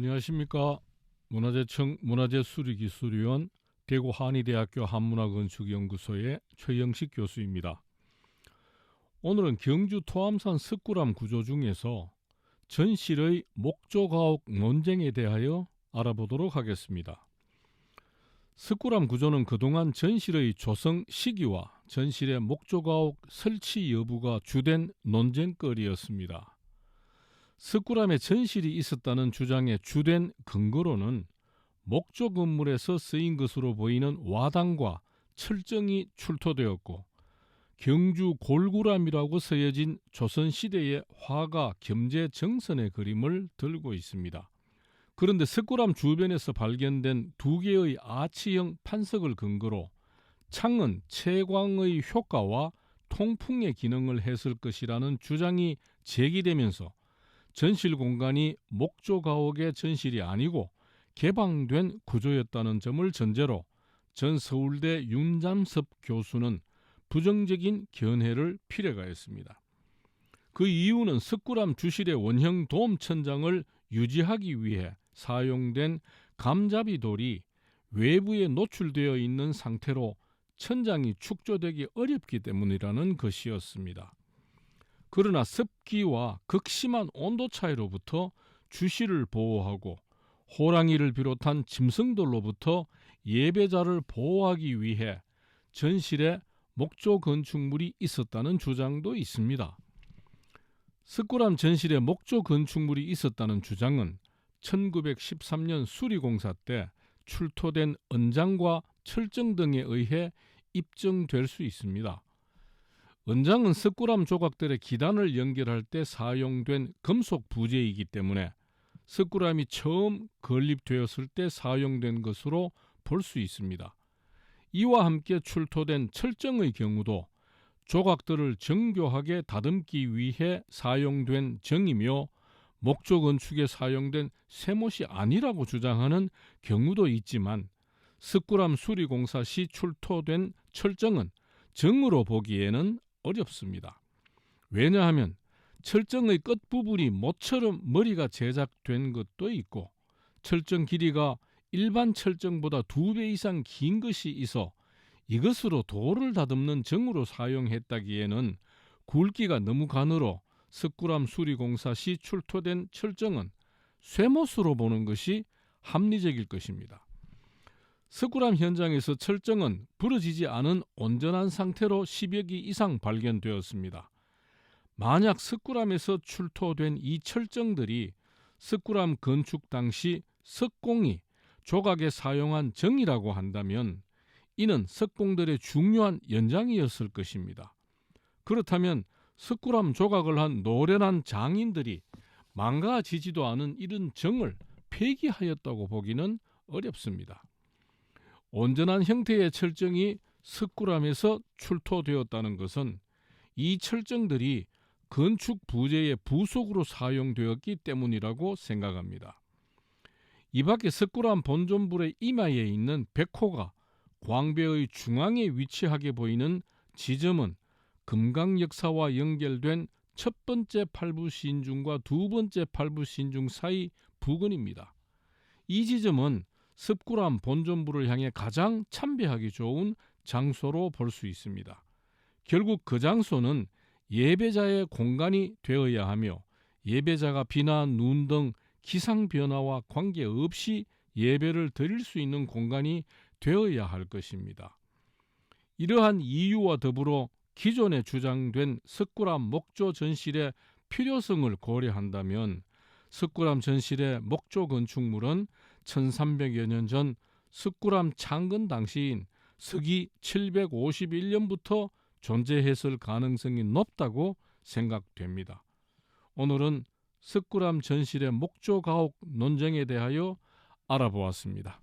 안녕하십니까. 문화재청 문화재수리기술위원 대구 한의대학교 한문화건축연구소의 최영식 교수입니다. 오늘은 경주 토암산 석굴암 구조 중에서 전실의 목조가옥 논쟁에 대하여 알아보도록 하겠습니다. 석굴암 구조는 그동안 전실의 조성 시기와 전실의 목조가옥 설치 여부가 주된 논쟁거리였습니다. 석굴암에 전실이 있었다는 주장의 주된 근거로는 목조 건물에서 쓰인 것으로 보이는 와당과 철정이 출토되었고 경주 골구람이라고 쓰여진 조선시대의 화가 겸재 정선의 그림을 들고 있습니다. 그런데 석굴암 주변에서 발견된 두 개의 아치형 판석을 근거로 창은 채광의 효과와 통풍의 기능을 했을 것이라는 주장이 제기되면서 전실 공간이 목조 가옥의 전실이 아니고 개방된 구조였다는 점을 전제로 전 서울대 윤잠섭 교수는 부정적인 견해를 필해가했습니다. 그 이유는 석굴암 주실의 원형 도움 천장을 유지하기 위해 사용된 감잡이 돌이 외부에 노출되어 있는 상태로 천장이 축조되기 어렵기 때문이라는 것이었습니다. 그러나 습기와 극심한 온도 차이로부터 주실을 보호하고 호랑이를 비롯한 짐승들로부터 예배자를 보호하기 위해 전실에 목조 건축물이 있었다는 주장도 있습니다. 석굴암 전실에 목조 건축물이 있었다는 주장은 1913년 수리공사 때 출토된 은장과 철정 등에 의해 입증될 수 있습니다. 은장은 석굴암 조각들의 기단을 연결할 때 사용된 금속 부재이기 때문에 석굴암이 처음 건립되었을 때 사용된 것으로 볼 수 있습니다. 이와 함께 출토된 철정의 경우도 조각들을 정교하게 다듬기 위해 사용된 정이며 목조 건축에 사용된 쇠못이 아니라고 주장하는 경우도 있지만 석굴암 수리공사 시 출토된 철정은 정으로 보기에는 어렵습니다. 왜냐하면 철정의 끝부분이 모처럼 머리가 제작된 것도 있고 철정 길이가 일반 철정보다 두 배 이상 긴 것이 있어 이것으로 돌을 다듬는 정으로 사용했다기에는 굵기가 너무 가늘어 석굴암 수리공사 시 출토된 철정은 쇠못으로 보는 것이 합리적일 것입니다. 석굴암 현장에서 철정은 부러지지 않은 온전한 상태로 10여 기 이상 발견되었습니다. 만약 석굴암에서 출토된 이 철정들이 석굴암 건축 당시 석공이 조각에 사용한 정이라고 한다면 이는 석공들의 중요한 연장이었을 것입니다. 그렇다면 석굴암 조각을 한 노련한 장인들이 망가지지도 않은 이런 정을 폐기하였다고 보기는 어렵습니다. 온전한 형태의 철정이 석굴암에서 출토되었다는 것은 이 철정들이 건축 부재의 부속으로 사용되었기 때문이라고 생각합니다. 이 밖에 석굴암 본존불의 이마에 있는 백호가 광배의 중앙에 위치하게 보이는 지점은 금강 역사와 연결된 첫 번째 팔부 신중과 두 번째 팔부 신중 사이 부근입니다. 이 지점은 습구람 본전부를 향해 가장 참배하기 좋은 장소로 볼 수 있습니다. 결국 그 장소는 예배자의 공간이 되어야 하며 예배자가 비나 눈 등 기상 변화와 관계없이 예배를 드릴 수 있는 공간이 되어야 할 것입니다. 이러한 이유와 더불어 기존에 주장된 석굴암 목조 전실의 필요성을 고려한다면 석굴암 전실의 목조 건축물은 1300여 년 전 석굴암 창건 당시인 서기 751년부터 존재했을 가능성이 높다고 생각됩니다. 오늘은 석굴암 전실의 목조 가옥 논쟁에 대하여 알아보았습니다.